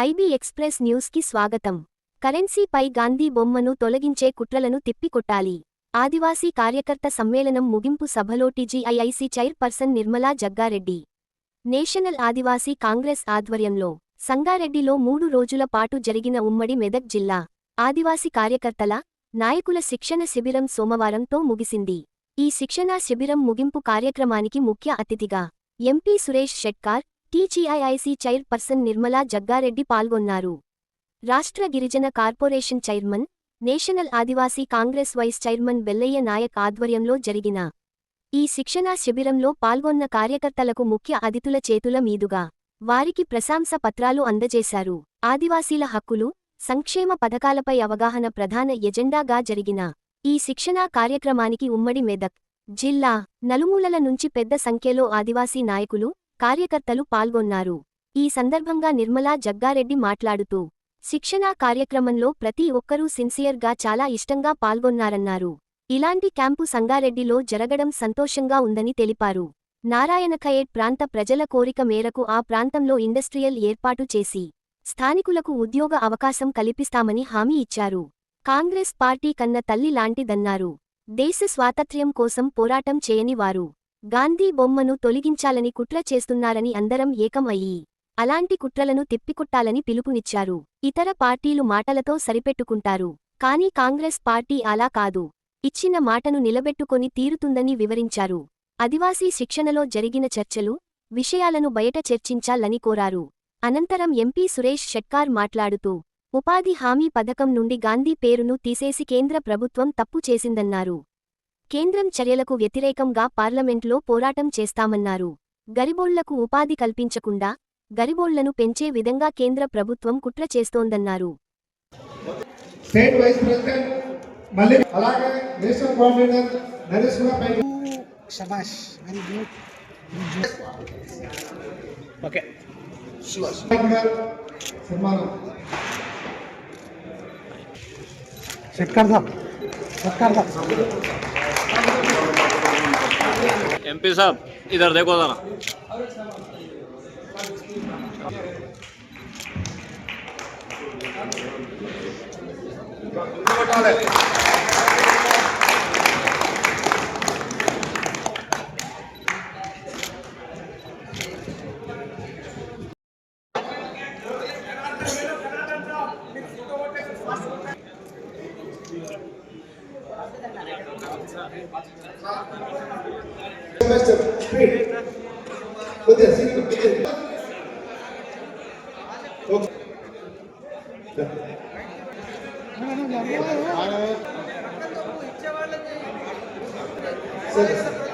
IB express న్యూస్కి స్వాగతం. కరెన్సీపై గాంధీ బొమ్మను తొలగించే కుట్రలను తిప్పికొట్టాలి. ఆదివాసీ కార్యకర్త సమ్మేళనం ముగింపు సభలో TGIIC chairperson Nirmala Jaggareddy. National Adivasi Congress ఆధ్వర్యంలో సంగారెడ్డిలో మూడు రోజుల పాటు జరిగిన ఉమ్మడి మెదక్ జిల్లా ఆదివాసీ కార్యకర్తల నాయకుల శిక్షణ శిబిరం సోమవారంతో ముగిసింది. ఈ శిక్షణా శిబిరం ముగింపు కార్యక్రమానికి ముఖ్య అతిథిగా MP Suresh Shetkar TGIIC chairperson Nirmala Jaggareddy పాల్గొన్నారు. రాష్ట్ర గిరిజన corporation chairman National Adivasi Congress vice chairman Bellaiah Naik ఆధ్వర్యంలో జరిగిన ఈ శిక్షణా శిబిరంలో పాల్గొన్న కార్యకర్తలకు ముఖ్య అతిథుల చేతుల మీదుగా వారికి ప్రశంస పత్రాలు అందజేశారు. ఆదివాసీల హక్కులు సంక్షేమ పథకాలపై అవగాహన ప్రధాన ఎజెండాగా జరిగిన ఈ శిక్షణా కార్యక్రమానికి ఉమ్మడి మెదక్ జిల్లా నలుమూలల నుంచి పెద్ద సంఖ్యలో ఆదివాసీ నాయకులు కార్యకర్తలు పాల్గొన్నారు. ఈ సందర్భంగా నిర్మలా జగ్గారెడ్డి మాట్లాడుతూ శిక్షణా కార్యక్రమంలో ప్రతి ఒక్కరూ సిన్సియర్గా చాలా ఇష్టంగా పాల్గొన్నారన్నారు. ఇలాంటి క్యాంపు సంగారెడ్డిలో జరగడం సంతోషంగా ఉందని తెలిపారు. నారాయణఖయేడ్ ప్రాంత ప్రజల కోరిక మేరకు ఆ ప్రాంతంలో ఇండస్ట్రియల్ ఏర్పాటు చేసి స్థానికులకు ఉద్యోగ అవకాశం కల్పిస్తామని హామీ ఇచ్చారు. కాంగ్రెస్ పార్టీ కన్న తల్లి లాంటిదన్నారు. దేశ స్వాతంత్ర్యం కోసం పోరాటం చేయని వారు గాంధీ బొమ్మను తొలగించాలని కుట్ర చేస్తున్నారని అందరం ఏకం అయ్యి అలాంటి కుట్రలను తిప్పికొట్టాలని పిలుపునిచ్చారు. ఇతర పార్టీలు మాటలతో సరిపెట్టుకుంటారు. కాని కాంగ్రెస్ పార్టీ అలా కాదు. ఇచ్చిన మాటను నిలబెట్టుకొని తీరుతుందని వివరించారు. ఆదివాసీ శిక్షణలో జరిగిన చర్చలు విషయాలను బయట చర్చించాలని కోరారు. అనంతరం ఎంపీ సురేష్ షెట్కార్ మాట్లాడుతూ ఉపాధి హామీ పథకం నుండి గాంధీ పేరును తీసేసి కేంద్ర ప్రభుత్వం తప్పు చేసిందన్నారు. కేంద్రం చర్యలకు వ్యతిరేకంగా పార్లమెంట్లో పోరాటం చేస్తామన్నారు. గరిబోళ్ళకు ఉపాధి కల్పించకుండా గరిబోళ్ళను పెంచే విధంగా కేంద్ర ప్రభుత్వం కుట్ర చేస్తోందన్నారు. एम पी साहब इधर देखो ज़रा సరే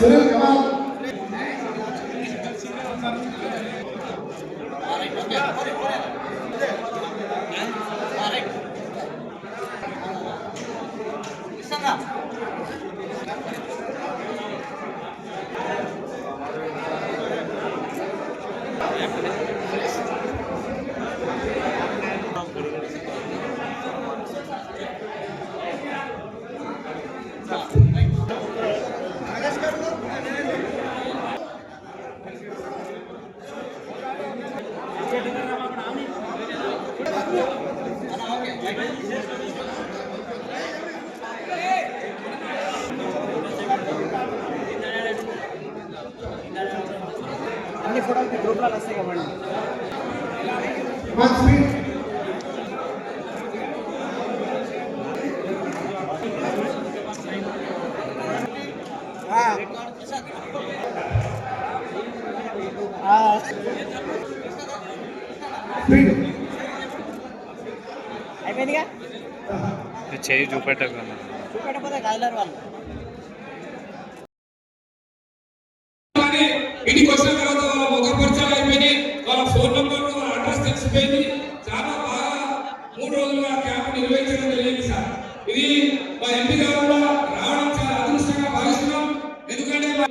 திரு கமல் అన్ని ఫోటోలకి గ్రూప్లో వస్తాయి కాబట్టి కమాల్ స్పీడ్ స్పీడ్ అయిపోయిందిగా చేయి చూపెట్టకుండా చూపెట్టకపోతే కదలరు వాళ్ళు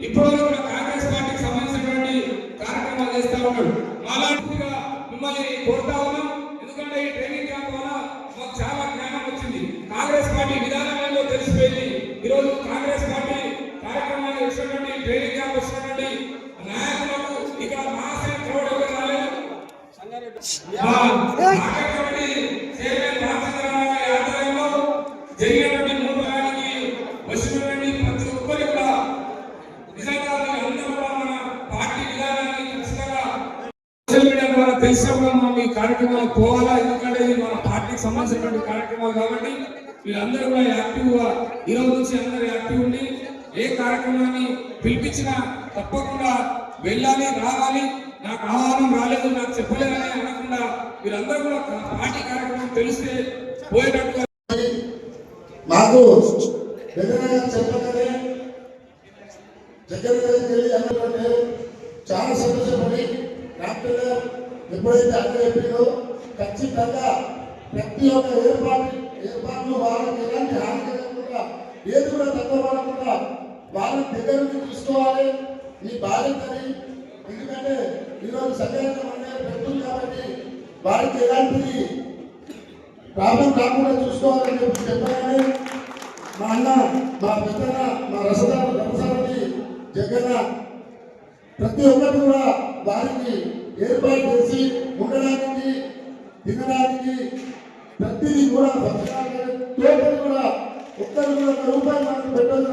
ఇప్పుడు కూడా కాంగ్రెస్ పార్టీకి సంబంధించినటువంటి కార్యక్రమాలు చేస్తా ఉన్నాడు. మాలాంటిగా మిమ్మల్ని కోరుతా ఉన్నాం. ఎందుకంటే ఈ ట్రైనింగ్ క్యాంప్ వల్ల మాకు చాలా జ్ఞానం వచ్చింది. కాంగ్రెస్ పార్టీ విధానం ఏందో తెలిసిపోయింది ఈరోజు కాంగ్రెస్ పార్టీ కార్యక్రమాలు వచ్చినటువంటి ట్రైనింగ్ క్యాంప్ వచ్చినటువంటి నాయకులకు ఇక్కడ మహాశయ క్రౌడ్ ఎవరు రాలేదు మా మార్కెట్ కమిటీ చైర్మన్ రామచంద్రరావు గారి ఆధ్వర్యంలో జరిగినటువంటి మూడు వారానికి వచ్చినటువంటి ప్రతి ఒక్కరు కూడా నిజంగా అందరూ కూడా మన పార్టీ విధానాన్ని ఖచ్చితంగా సోషల్ మీడియా ద్వారా తెలిసినప్పుడు మనం ఈ కార్యక్రమాలకు పోవాలా ఎందుకంటే ఇది మన పార్టీకి సంబంధించినటువంటి కార్యక్రమాలు కాబట్టి వీళ్ళందరూ కూడా యాక్టివ్గా ఈ రోజు నుంచి అందరూ యాక్టివ్ ఉండి ఏ కార్యక్రమాన్ని పిలిపించినా తప్పకుండా వెళ్ళాలి రావాలి. నాకు ఆహ్వానం రాలేదు నాకు చెప్పలేదని అనకుండా వీరందరూ కూడా పార్టీ కార్యక్రమం తెలిస్తే పోయేటట్టుగా మాకు దగ్గరగా చెప్పగానే దగ్గర వెళ్ళి అన్నటువంటి చాలా సంతోషపడి డాక్టర్ గారు ఎప్పుడైతే అక్కడ చెప్పిందో ఖచ్చితంగా ప్రతి ఒక్క ఏర్పాటు ఏర్పాట్లు వాళ్ళకి ఎలాంటి హాని కలగకుండా ఏది కూడా తక్కువ పడకుండా వాళ్ళని దగ్గర తీసుకోవాలి. మీ బాధ్యతని ఎందుకంటే ఈరోజు సత్యాగ్రహం మండలి పెడుతుంది కాబట్టి వారికి ఎలాంటి ప్రాబ్లం రాకుండా చూసుకోవాలని చెప్పి చెప్పగానే మా అన్న మా పెద్దన్న మా రసదార రసదారి జగన్న ప్రతి ఒక్కరు కూడా వారికి ఏర్పాటు చేసి ఉండడానికి తినడానికి ప్రతిదీ కూడా తోటలు కూడా ఒక్కరు కూడా ఒక రూపాయి మనకు పెట్టదు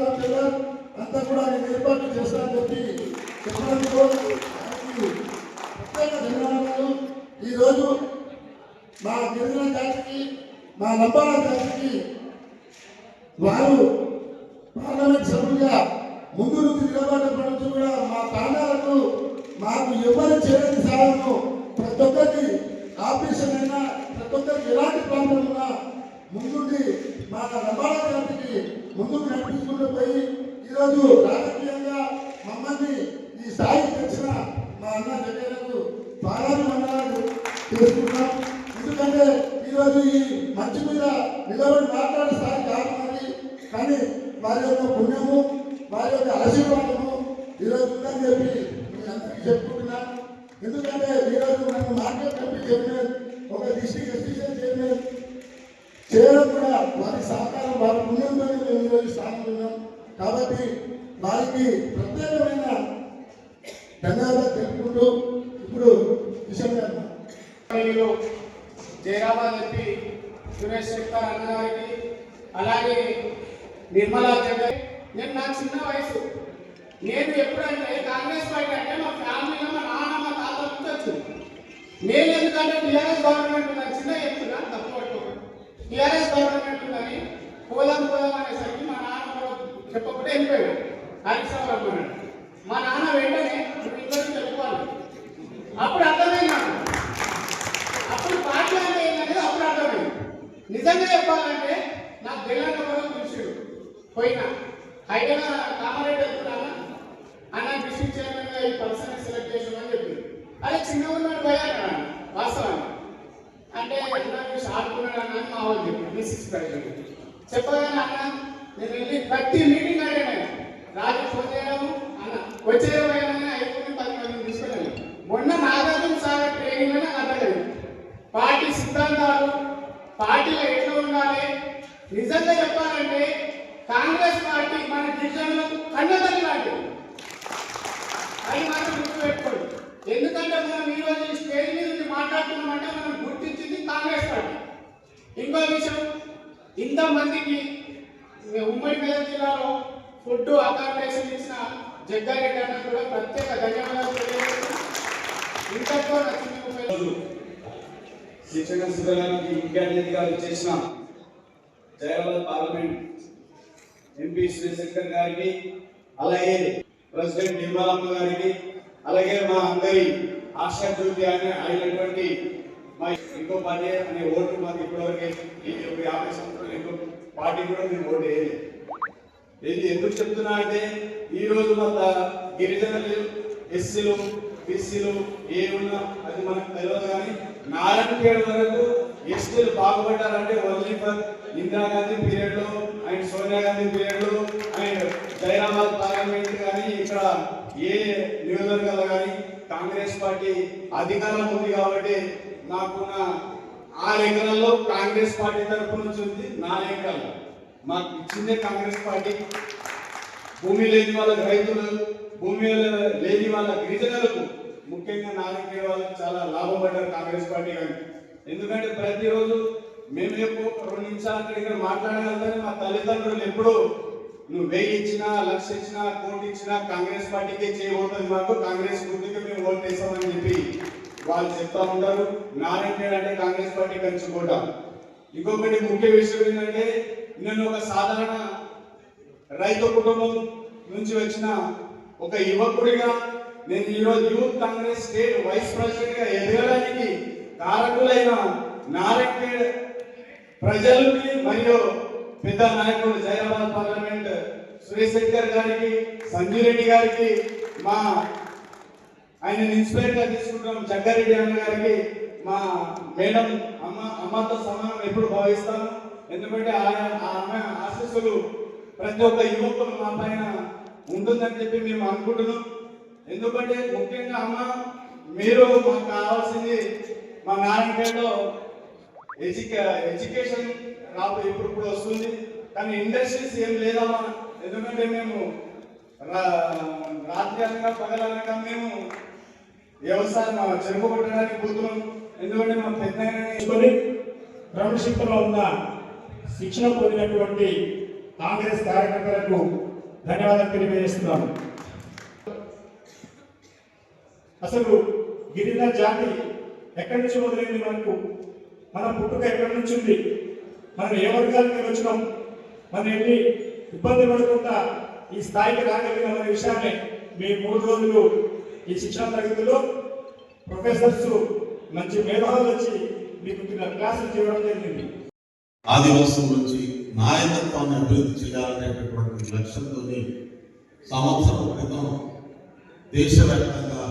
అంతా కూడా నేను ఏర్పాటు చేస్తానని చెప్పి చెప్పడంతో ఆయనకి ప్రత్యేక ధన్యవాదాలు ఈరోజు మా గిరిజన జాతికి మా లంబాల జాతికి వారు పార్లమెంట్ సభ్యులుగా ముందు నుంచి నిలబడేప్పటి కూడా మా ప్రాణాలకు మాకు ఎవరు చేయని సాధనము ప్రతి ఒక్కరికి ఆపరేషన్ అయినా ప్రతి ఒక్కరికి ఎలాంటి ప్రాబ్లం ఉన్నా ముందుండి మా లంబాల జాతికి ముందుకు నడిపించుకుంటూ పోయి ఈరోజు రాజకీయంగా మమ్మల్ని ఈ స్థాయికి తెచ్చిన మా అన్న జగన్కు పాలాది మండలాలు చేసుకుంటాం ఎందుకంటే ఈరోజు ఈ మంచి మీద నిలబడి మాట్లాడే స్థాయి కాదు మరి కానీ వారి యొక్క పుణ్యము వారి యొక్క ఆశీర్వాదము ఈరోజు ఉందని చెప్పి మీ అందరికీ చెప్పుకుంటున్నా. ఎందుకంటే ఈరోజు మనం మార్కెట్ కమిటీ చైర్మన్ ఒక డిస్ట్రిక్ట్ ఎస్టిషన్ చైర్మన్ చేయడం కూడా వారి సహకారం వారి పుణ్యంతోనే మేము ఈరోజు స్థానంలో ఉన్నాం. కాబట్టి వారికి ప్రత్యేకమైన ధన్యవాదాలు తెలుపుకుంటూ ఇప్పుడు విషయం జయరాబాద్ ఎంపీ సురేష్ శెట్టార్ అన్నగారికి అలాగే నిర్మలా జగన్ నేను నా చిన్న వయసు. నేను ఎప్పుడంటే కాంగ్రెస్ పార్టీ అంటే మా ఫ్యామిలీలో మా నాన్న మా తాత వచ్చింది నేను ఎందుకంటే టీఆర్ఎస్ గవర్నమెంట్ ఉందని చిన్న చెప్తున్నా తప్పు పట్టుకోకండి టీఆర్ఎస్ గవర్నమెంట్ ఉందని పోదాం పోదాం అనేసరికి మా నాన్న కూడా చెప్పకుండా వెళ్ళిపోయాడు. హరీశ్రావు మా నాన్న వెంటనే ఇంట్లో వెళ్ళిపోవాలి అప్పుడు అర్థమైంది నాకు అప్పుడు పార్టీ అంటే ఏంటనేది అప్పుడు అర్థమైంది నిజంగా చెప్పాలంటే నాకు తెలంగాణ కూడా పిలిచాడు పోయినా హైదరాబాద్ కామారెడ్డి వెళ్తున్నాను అన్న డిస్ట్రిక్ట్ చైర్మన్గా ఈ పర్సన్ సెలెక్ట్ చేసామని చెప్పి అదే చిన్న ఉన్నాడు పోయాడు వాస్తవాన్ని అంటే అన్న షార్పున్నాడు అన్న అని మా వాళ్ళు చెప్పి డిస్ట్రిక్ట్ ప్రెసిడెంట్ చెప్పగానే అన్న నేను వెళ్ళి ప్రతి మీటింగ్ అడిగాను రాజు ఫోన్ చేయడం అన్న వచ్చే పోయానని అయిపోయి పది మందిని తీసుకెళ్ళాను మొన్న నాగార్జున సాగర్ ట్రైనింగ్ అని నాకు అర్థమైంది పార్టీ సిద్ధాంతాలు పార్టీలో ఎట్లా ఉండాలి నిజంగా చెప్పాలంటే కాంగ్రెస్ పార్టీ మన గిరిజనులకు కన్నతల్లి లాంటిది అది మాత్రం గుర్తుపెట్టుకోండి ఎందుకంటే మనం ఈ రోజు ఈ స్టేజ్ మీద నుండి మాట్లాడుతున్నామంటే మనం గుర్తించింది కాంగ్రెస్ పార్టీ ఇంకో విషయం ఇంతమందికి ఉమ్మడి మెదక్ జిల్లాలో ఫుడ్ అకామిడేషన్ ఇచ్చిన జగ్గారెడ్డి అన్న కూడా ప్రత్యేక ధన్యవాదాలు తెలియజేస్తున్నాను ఇంతతో నచ్చింది శిక్షణ శిబిరానికి ముఖ్య అతిథిగా చేసిన జయరాబాద్ పార్లమెంట్ ఎంపీ శ్రీశంకర్ గారికి అలాగే ప్రెసిడెంట్ నిర్మలమ్మ గారికి అలాగే మా అందరి ఆశా జ్యోతి అని అయినటువంటి మా ఇంకో పార్టీ అనే ఓటు మాకు ఇప్పటివరకు ఈ ఒక యాభై సంవత్సరాలు ఇంకో పార్టీ కూడా మేము ఓటు వేయలేదు. ఇది ఎందుకు చెప్తున్నా అంటే ఈ రోజు మన గిరిజనులు ఎస్సీలు బీసీలు ఏ ఉన్నా అది మనకు తెలియదు కానీ నారాయణపేట వరకు ఎస్టీలు బాగుపడ్డారంటే ఓన్లీ ఫర్ ఇందిరాగాంధీ పీరియడ్లో అండ్ సోనియా గాంధీ పీరియడ్లో అండ్ జైరాబాద్ పార్లమెంట్ కానీ ఇక్కడ ఏ నియోజకవర్గాలు కానీ కాంగ్రెస్ పార్టీ అధికారం ఉంది కాబట్టి నాకున్న ఆరు ఎకరాల్లో కాంగ్రెస్ పార్టీ తరపు నుంచి ఉంది నాలుగు ఎకరాలు. మాకు ఇచ్చిందే కాంగ్రెస్ పార్టీ. భూమి లేని వాళ్ళకి రైతులు భూమి లేని వాళ్ళ గిరిజనులకు ముఖ్యంగా నాలుగు వాళ్ళకి చాలా లాభపడ్డారు కాంగ్రెస్ పార్టీ కానీ ఎందుకంటే ప్రతిరోజు మేము ఎప్పుడు రెండు నిమిషాలు అక్కడ ఇక్కడ మాట్లాడగలుగుతానే మా తల్లిదండ్రులు ఎప్పుడు నువ్వు వెయ్యి ఇచ్చినా లక్ష ఇచ్చినా కోటి ఇచ్చినా కాంగ్రెస్ పార్టీకే చేయబోతుంది మాకు కాంగ్రెస్ గుర్తుకే మేము ఓటు వేస్తామని చెప్పి వాళ్ళు చెప్తా ఉంటారు నారాయణ అంటే కాంగ్రెస్ పార్టీ కంచుకోట. ఇంకొకటి ముఖ్య విషయం ఏంటంటే నేను ఒక సాధారణ రైతు కుటుంబం నుంచి వచ్చిన ఒక యువకుడిగా నేను ఈరోజు యూత్ కాంగ్రెస్ స్టేట్ వైస్ ప్రెసిడెంట్గా ఎదగడానికి కారకులైన నారాయణ ప్రజలకి మరియు పెద్ద నాయకుడు జైరాబాద్ పార్లమెంట్ సురేష్ శంకర్ గారికి సంజీవ్ రెడ్డి గారికి మా ఆయన ఇన్స్పైర్గా తీసుకుంటాం జగ్గారెడ్డి అన్న గారికి మా మేడం అమ్మ అమ్మతో సమానం ఎప్పుడు భావిస్తాను. ఎందుకంటే ఆయన ఆ అమ్మాయి ఆశీస్సులు ప్రతి ఒక్క యువకులు మా పైన ఉంటుందని చెప్పి మేము అనుకుంటున్నాం. ఎందుకంటే ముఖ్యంగా అమ్మ మీరు మాకు కావాల్సింది మా నారాయణపేటలో ఎడ్యుకే ఎడ్యుకేషన్ రాబో ఇప్పుడు ఇప్పుడు వస్తుంది. కానీ ఇండస్ట్రీస్ ఏం లేదమ్మా ఎందుకంటే మేము రా- రాత్రి అనగా పగలనగా మేము వ్యవసాయం చెరుకు పోతున్నాం? ఎందుకంటే మా పెద్ద తీసుకొని క్రమశిక్షణలో ఉన్న శిక్షణ పొందినటువంటి కాంగ్రెస్ కార్యకర్తలకు ధన్యవాదాలు తెలియజేస్తున్నాను అసలు గిరిజన జాతి ఎక్కడి నుంచి మొదలైంది మనకు? మన పుట్టుక ఎక్కడి నుంచి ఉంది? మనం ఏ వర్గానికి వచ్చినాం? మనం ఎన్ని ఇబ్బంది పడకుండా ఈ స్థాయికి రాగలిగిన విషయాన్ని మీ మూడు రోజులు ఈ శిక్షణ తరగతిలో ప్రొఫెసర్స్ మంచి మేధావులు వచ్చి మీకు క్లాసులు చేయడం జరిగింది. ఆదివాసం నుంచి నాయకత్వాన్ని అభివృద్ధి చేయాలనేటటువంటి లక్ష్యంతో సంవత్సరం క్రితం దేశవ్యాప్తంగా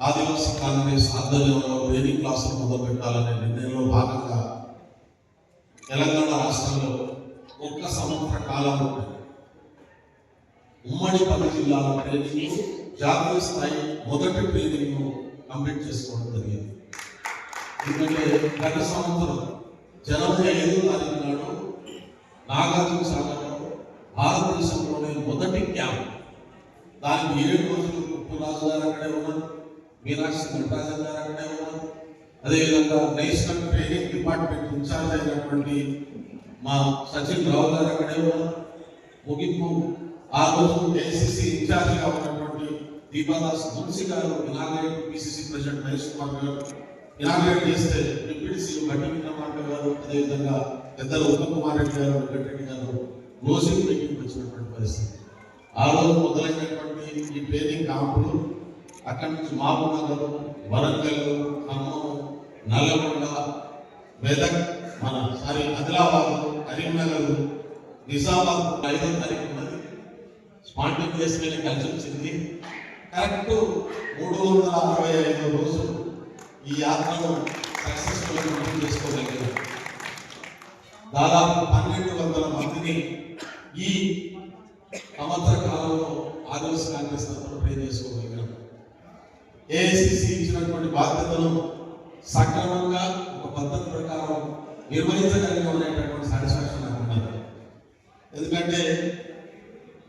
ఆదివాసీ కాంగ్రెస్ ఆధ్వర్యంలో ట్రైనింగ్ క్లాసులు మొదలు పెట్టాలనే నిర్ణయంలో భాగంగా తెలంగాణ రాష్ట్రంలో ఒక్క సంవత్సర కాలం ఉమ్మడి పది జిల్లాల ట్రైనింగ్ జాతీయ స్థాయి మొదటి ట్రైనింగ్ కంప్లీట్ చేసుకోవడం జరిగింది. ఎందుకంటే గత సంవత్సరం జనవరి ఐదు తారీఖు నాడు నాగార్జున సాగర్లో భారతదేశంలోనే మొదటి క్యాంప్. దానికి ఏడు రోజులు ఉప్పురాజు గారు అక్కడే ఉన్నారు మీనాక్షి నటరాజన్ గారు అక్కడే ఉన్నారు. అదేవిధంగా నేషనల్ ట్రైనింగ్ డిపార్ట్మెంట్ ఇన్ఛార్జ్ అయినటువంటి మా సచిన్ రావు గారు అక్కడే ఉన్నారు. ముగింపు ఆ రోజు ఏసీసీ ఇన్ఛార్జ్గా ఉన్నటువంటి దీపాదాస్ మున్సి గారు inaugurate PCC president Mahesh Kumar గారు. ఇనాగ్రేట్ చేస్తే డిప్యూటీ బట్టి విక్రమార్క గారు అదేవిధంగా పెద్దలు ఉత్తమ్ కుమార్ రెడ్డి గారు వెంకటరెడ్డి గారు రోజుకి మీటింగ్ వచ్చినటువంటి పరిస్థితి. ఆ రోజు మొదలైనటువంటి ఈ ట్రైనింగ్ క్యాంపులు అక్కడి నుంచి మహబూబ్ వరంగల్ ఖమ్మం నల్లగొండ మెదక్ మన సారీ ఆదిలాబాద్ కరీంనగర్ నిజామాబాద్ ఐదో తారీఖు ఉన్నది స్పాంటేనియస్ కలిసి వచ్చింది. కరెక్ట్ మూడు వందల అరవై ఐదు రోజులు ఈ యాత్రను సక్సెస్ఫుల్ పూర్తి చేసుకోగలిగారు. దాదాపు పన్నెండు వందల మందిని ఈ సంవత్సర కాలంలో ఆదివాసీ కాంగ్రెస్ తరఫున ప్రే చేసుకోగలిగాం ఏఐసిసి ఇచ్చినటువంటి బాధ్యతను సక్రమంగా ఒక పద్ధతి ప్రకారం నిర్వహించగలిగాం అనేటటువంటి సాటిస్ఫాక్షన్ నాకు ఉన్నది ఎందుకంటే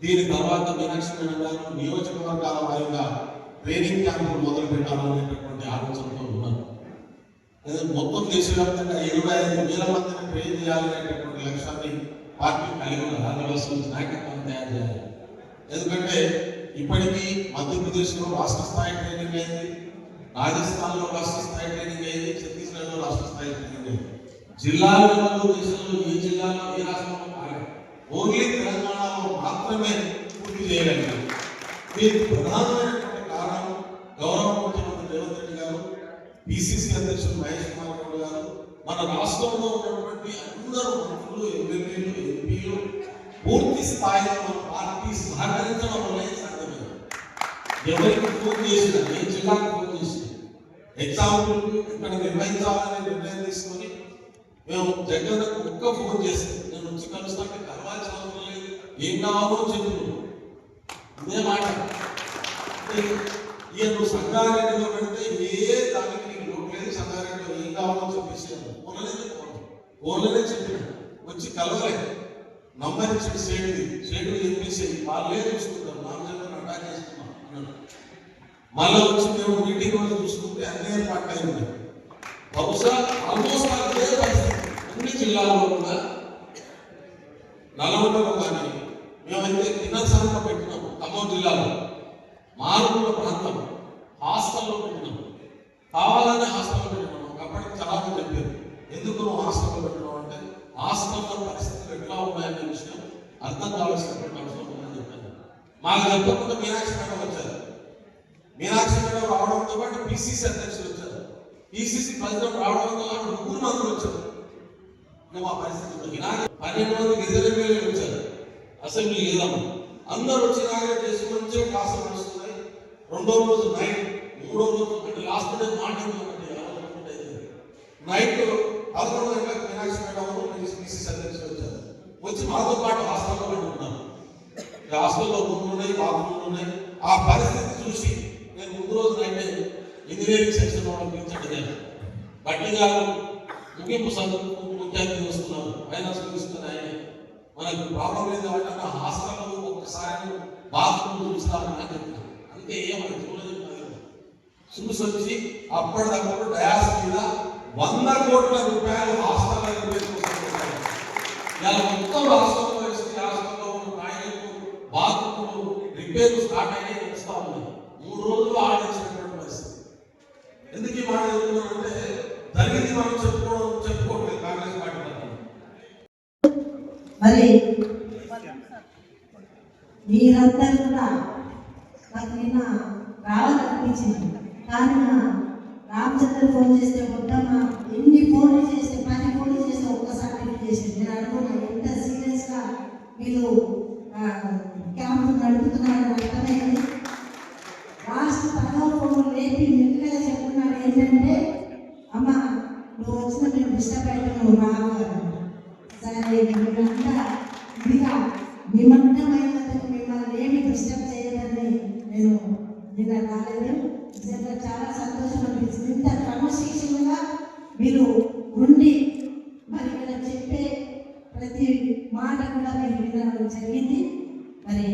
దీని తర్వాత మీనాక్షి గారు నియోజకవర్గాల వారీగా ట్రైనింగ్ క్యాంపులు మొదలు పెట్టాలనేటటువంటి ఆలోచనతో ఉన్నారు మొత్తం దేశవ్యాప్తంగా ఇరవై ఐదు వేల మందిని ట్రైన్ చేయాలనేటటువంటి లక్ష్యాన్ని పార్టీ కలిగి ఉన్న ఆదివాసుల నాయకత్వం తయారు చేయాలి. ఎందుకంటే ఇప్పటికీ మధ్యప్రదేశ్లో రాష్ట్ర స్థాయి ట్రైనింగ్ అయింది. రాజస్థాన్లో రాష్ట్ర స్థాయి ట్రైనింగ్ అయింది. ఛత్తీస్గఢ్లో రాష్ట్ర స్థాయి ట్రైనింగ్ అయింది. జిల్లాలలో దేశంలో ఏ జిల్లాలో ఏ రాష్ట్రంలో ఓన్లీ తెలంగాణలో మాత్రమే పూర్తి ఇది చేయగలిగాం. దీనికి ప్రధానమైనటువంటి కారణం గౌరవ ముఖ్యమంత్రి రేవంత్ రెడ్డి గారు పిసిసి అధ్యక్షుడు మహేష్ కుమార్ రెడ్డి గారు మన రాష్ట్రంలో ఉన్నటువంటి అందరూ మంత్రులు ఎమ్మెల్యేలు ఎంపీలు పూర్తి స్థాయిలో మన పార్టీ సహకరించడం వల్లే సాధ్యమైంది. ఎవరికి ఫోన్ చేసినా ఏ జిల్లాకు ఫోన్ చేసినా ఎగ్జాంపుల్ ఇక్కడ నిర్వహించాలనే నిర్ణయం తీసుకొని మేము జగన్కు ఒక్క ఫోన్ చేస్తాం. నేను కలుస్తాక కలుస్తానికి కలవాల్సిన అవసరం లేదు. ఏం కావాలో చెప్పు ఇదే మాట. ఈయన నువ్వు సంగారెడ్డిలో పెడితే ఏ దానికి నీకు లోటు లేదు. సంగారెడ్డిలో ఏం కావాలో చెప్పేసి ఫోన్లనే చెప్పాను చెప్పాడు వచ్చి కలవలేదు నంబర్ ఇచ్చిన స్టేట్ది స్టేట్ చెప్పేసి వాళ్ళే చూసుకుంటారు. నామజన్మని అటాక్ చేస్తున్నాం అన్నాడు. మళ్ళీ వచ్చి మేము మీటింగ్ రోజు చూసుకుంటే అన్ని ఏర్పాటు అయింది బహుశా ఆల్మోస్ట్ అదే పరిస్థితి. అన్ని జిల్లాల్లో కూడా నల్గొండలో కానీ మేమైతే దినసంత పెట్టినాం ఖమ్మం జిల్లాలో. మారుమూల ప్రాంతం హాస్టల్లో పెట్టినాం కావాలనే హాస్టల్లో పెట్టినాం ఒకప్పటికి చాలా చెప్పారు ఎందుకు నువ్వు హాస్టల్లో పెట్టినావు అంటే హాస్టల్లో పరిస్థితులు ఎట్లా ఉన్నాయనే విషయం అర్థం కావాల్సినటువంటి అవసరం ఉందని చెప్పాను. మాకు చెప్పకుండా మీనాక్షి మేడం వచ్చారు. మీనాక్షి మేడం రావడంతో పాటు పిసిసి అధ్యక్షులు వచ్చారు. పిసిసి ప్రెసిడెంట్ రావడంతో పాటు ముగ్గురు మంత్రులు వచ్చారు. మా పరిస్థితి ఇలాగే పన్నెండు మంది గిరిజన వచ్చారు. అసెంబ్లీ లేదమ్మ అందరూ వచ్చినాక చేసి మంచిగా క్లాసులు నడుస్తున్నాయి. రెండో రోజు నైట్ మూడో రోజు అంటే లాస్ట్ డే మార్నింగ్ నైట్ పదకొండు గంటలకు మీనాక్షి మేడం పిసిసి అధ్యక్షులు వచ్చారు. వచ్చి మాతో పాటు హాస్టల్లో పెట్టుకున్నారు. ఈ హాస్టల్లో రూమ్లు ఉన్నాయి బాత్రూమ్లు ఉన్నాయి. ఆ పరిస్థితి చూసి నేను ముందు రోజు నైట్ ఇంజనీరింగ్ సెక్షన్ వాళ్ళని నేను. బట్టి గారు ముగింపు సందర్భం ముఖ్య అతిథి వస్తున్నారు ఆయన చూపిస్తున్న ఆయన మనకు ప్రాబ్లం లేదు అంటే హాస్టల్లో ఒక్కసారి బాత్రూమ్ చూస్తామని నాకు అంతే మన చూడలేదు చూసి వచ్చి అప్పటిదప్పుడు డయాస్ మీద వంద కోట్ల రూపాయలు హాస్టల్లో ఇలా మొత్తం రాష్ట్రంలో ఎస్టీ రాష్ట్రంలో ఉన్న టాయిలెట్లు బాత్రూములు రిపేర్ స్టార్ట్ అయినాయి ఇస్తా ఉన్నాయి. మూడు రోజులు ఆడించినటువంటి పరిస్థితి. ఎందుకు ఈ మాట చెప్తున్నానంటే జరిగింది మనం చెప్పుకోవడం చెప్పుకోవట్లేదు కాంగ్రెస్ పార్టీ తరఫున. మరి మీరందరూ కూడా నాకు నిన్న రావాలనిపించింది. కానీ నా రామచంద్ర ఫోన్ చేస్తే వద్దమ్మా ఎన్ని ఫోన్లు చేస్తే పది ఫోన్లు చేస్తే ఒక్కసారి చేసింది. నేను అనుకున్నా ఎంత సీరియస్గా మీరు క్యాంప్ నడుపుతున్నారని అర్థమైంది. లాస్ట్ పదవ ఫోన్ లేపి మెల్లగా చెప్తున్నాడు ఏంటంటే అమ్మ నువ్వు వచ్చిన నేను డిస్టర్బ్ అయితే నువ్వు రావు అన్నాడు. ఇదిగా నిమగ్నమైనందుకు మిమ్మల్ని ఏమి డిస్టర్బ్ చేయదని నేను నిన్న రాలేదు నిజంగా చాలా సంతోషం అనిపిస్తుంది ఇంత క్రమశిక్షణగా మీరు ఉండి మరి మీరు చెప్పే ప్రతి మాట కూడా మీరు వినడం జరిగింది మరి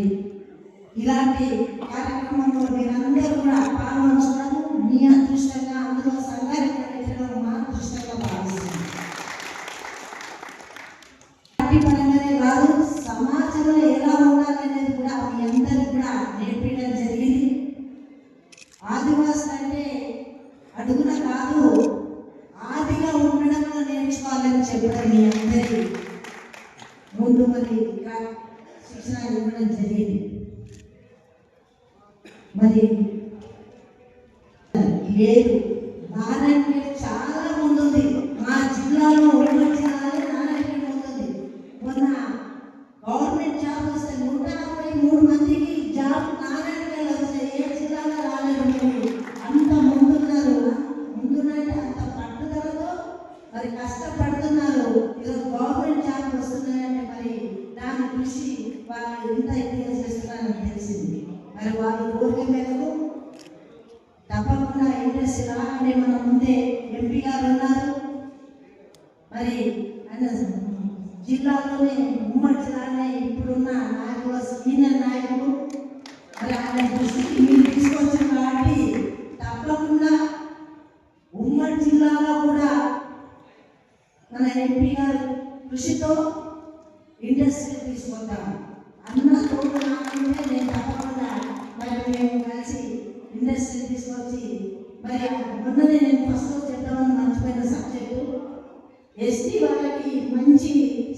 ఇలాంటి కార్యక్రమంలో మీరందరూ కూడా పాల్గొనడం మీ అదృష్టంగా అందులో సంగారెడ్డి మా అదృష్టంగా భావిస్తాం పార్టీ పరంగానే కాదు సమాజంలో ఎలా ఉండాలనేది కూడా మీ అందరికి కూడా నేర్పించడం జరిగింది ఆదివాసులు అంటే అడుగున కాదు ఆదిగా ఉండడంలో నేర్చుకోవాలని మీ అందరి ముందు మరి కా- శిక్షణ ఇవ్వడం జరిగింది. మరి లేదు నారాయణపేట చాలా ముందుంది. మా జిల్లాలో ఉమ్మడి సీనియర్ నాయకులు మరి ఆయన దృష్టికి మీరు తీసుకొచ్చిన కాబట్టి తప్పకుండా ఉమ్మడి జిల్లాలో కూడా మన ఎంపీ గారు కృషితో ఇండస్ట్రీ తీసుకొద్దాం అన్న తోడు నాకంటే నేను తప్పకుండా మరి మేము కలిసి ఇండస్ట్రీ తీసుకొచ్చి మరి మొన్ననే నేను ఫస్ట్ చెప్తామని మర్చిపోయిన సబ్జెక్టు. ఎస్టీ వాళ్ళకి మంచి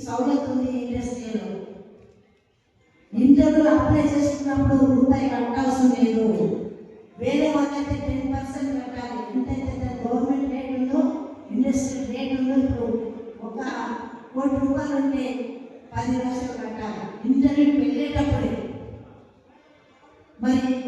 సౌలత్ ఉంది ఇండస్ట్రీలో. అప్లై చేసుకున్నప్పుడు ఉంటాయి కట్టాల్సిన లేదు. వేరే వాళ్ళైతే టెన్ పర్సెంట్ కట్టాలి. ఎంతైతే గవర్నమెంట్ రేట్ ఉందో ఇండస్ట్రీ రేట్ ఉందో ఇప్పుడు ఒక కోటి రూపాయలు ఉంటే పది లక్షలు కట్టాలి. ఇంటర్నెట్ వెళ్ళేటప్పుడే. మరి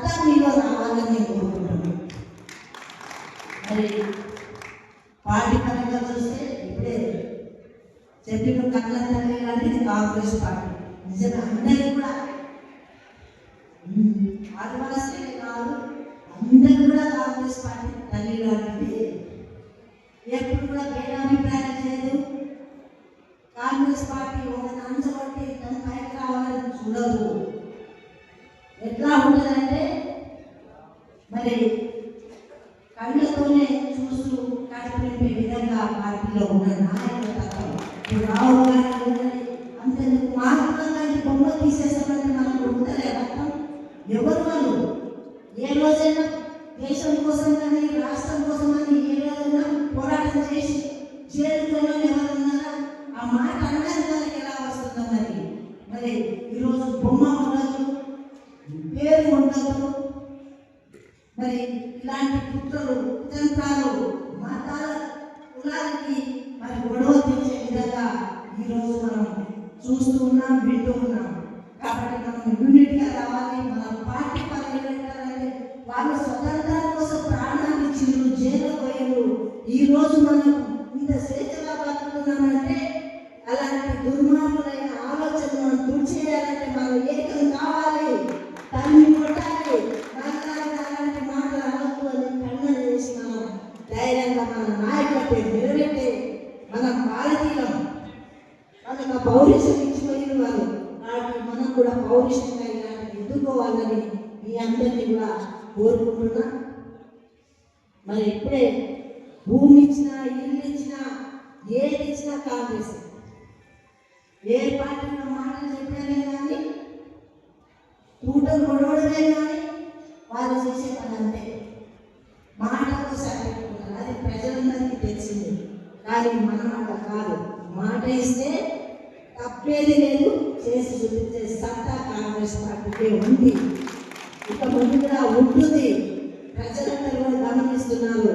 అంతా మీలో రావాలని నేను కోరుకుంటున్నాను. మరి పార్టీ పరంగా చూస్తే ఇప్పుడే చెప్పిన కళ్ళ తల్లి లాంటిది కాంగ్రెస్ పార్టీ. నిజంగా అందరూ కూడా ఆదివాసీలే కాదు అందరూ కూడా కాంగ్రెస్ పార్టీ తల్లి లాంటిది. ఎప్పుడు కూడా భేదాభిప్రాయం చేయదు కాంగ్రెస్ పార్టీ ఒక నంచబట్టి తన పైకి రావాలని చూడదు. ఎట్లా ఉంటుందంటే మరి కళ్ళతోనే చూస్తూ కనిపించే విధంగా పార్టీలో ఉన్న నాయకత్వం రావు బొమ్మ తీసేస్తామంటే మనకు ఉండలే ఎవరు వాళ్ళు? ఇంత స్వేచ్ఛగా బతుకుతున్నామంటే అలాంటి దుర్మార్గ అనేది లేదు. చేసి చూపించే సత్తా కాంగ్రెస్ పార్టీకి ఉంది. ఇక ముందు కూడా ఉంటుంది. ప్రజలందరూ గమనిస్తున్నారు.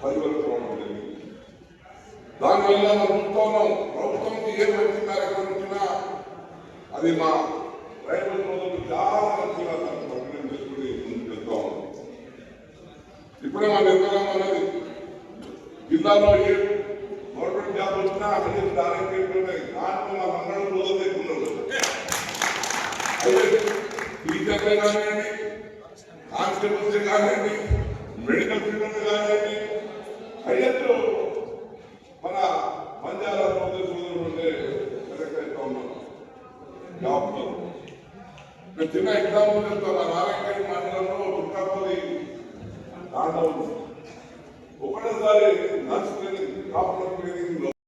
పది వరకు రావడం జరిగింది దానివల్ల మనం చూస్తా ఉన్నాం ప్రభుత్వంకి ఏ మంచి కార్యక్రమం వచ్చినా అది మా రైతుల సోదరులు చాలా మంచిగా దాన్ని సద్వినియోగం చేసుకుని ముందుకు వెళ్తా ఉన్నాం ఇప్పుడే మా నిర్మలం అనేది జిల్లాలో ఏ గవర్నమెంట్ జాబ్ వచ్చినా అన్ని డైరెక్ట్ ఉన్నాయి దాంట్లో మా మండలం రోజు లేకున్నారు అయితే టీచర్లే కానివ్వండి కానిస్టేబుల్స్ కానివ్వండి మెడికల్ ఫీల్డ్ కానివ్వండి హైయెస్ట్ మన మంజాల సోదరు సోదరులు ఉన్నాం జాబ్ నేను చిన్న ఎగ్జాంపుల్ చెప్తాను నారాయణ మండలంలో దుర్గాపల్లి దాంట్లో ఒకటేసారి నర్స్ ట్రైనింగ్ డాక్టర్ ట్రైనింగ్